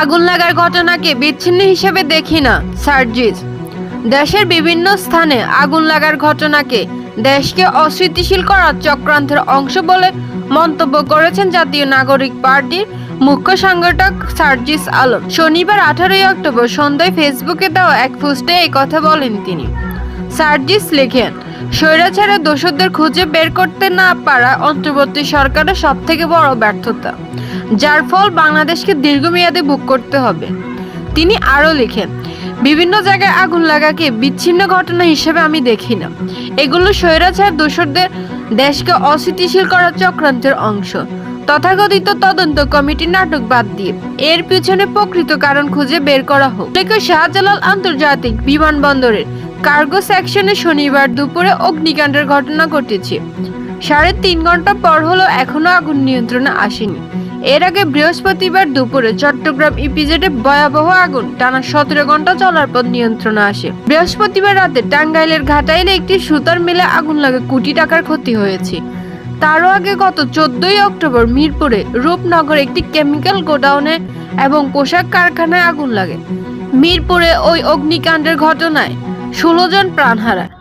আগুন লাগার ঘটনাকে বিচ্ছিন্ন হিসেবে দেখি না, সার্জিস। দেশের বিভিন্ন স্থানে আগুন লাগার ঘটনাকে দেশকে অস্থিতিশীল করার চক্রান্তের অংশ বলে মন্তব্য করেছেন জাতীয় নাগরিক পার্টির মুখ্য সংগঠক সার্জিস আলম। শনিবার আঠারোই অক্টোবর সন্ধ্যায় ফেসবুকে দেওয়া এক পোস্টে এই কথা বলেন তিনি। সার্জিস লেখেন, স্বৈরাচারের দোষদের খুঁজে বের করতে না পারা অন্তর্বর্তী সরকারের সব থেকে বড় ব্যর্থতা। যার ফল বাংলাদেশকে দীর্ঘমেয়াদে ভোগ করতে হবে। তিনি আরও লিখেন, বিভিন্ন জায়গায় আগুন লাগাকে বিচ্ছিন্ন ঘটনা হিসেবে আমি দেখি না। এগুলো স্বৈরাচার দোষরদের দেশকে অস্থিতিশীল করার চক্রান্তের অংশ। তথাকথিত তদন্ত কমিটি নাটক বাদ দিয়ে এর পিছনে প্রকৃত কারণ খুঁজে বের করা হোক। শাহজালাল আন্তর্জাতিক বিমানবন্দরের কার্গো সেকশনে শনিবার দুপুরে অগ্নিকাণ্ডের ঘটনা ঘটেছে। সাড়ে তিন ঘণ্টা পর হলো এখনও আগুন নিয়ন্ত্রণে আসেনি। এর আগে বৃহস্পতিবার দুপুরে চট্টগ্রাম ইপিজেডে ভয়াবহ আগুন টানা সতেরো ঘণ্টা চলার পর নিয়ন্ত্রণে আসে। বৃহস্পতিবার রাতে টাঙ্গাইলের ঘাটাইলে একটি সুতার মিলে আগুন লাগে কোটি টাকার ক্ষতি হয়েছে। তারও আগে গত চোদ্দই অক্টোবর মিরপুরে রূপনগর একটি কেমিক্যাল গোডাউনে এবং পোশাক কারখানায় আগুন লাগে। মিরপুরে ওই অগ্নিকাণ্ডের ঘটনায় ষোলো জন প্রাণ হারায়।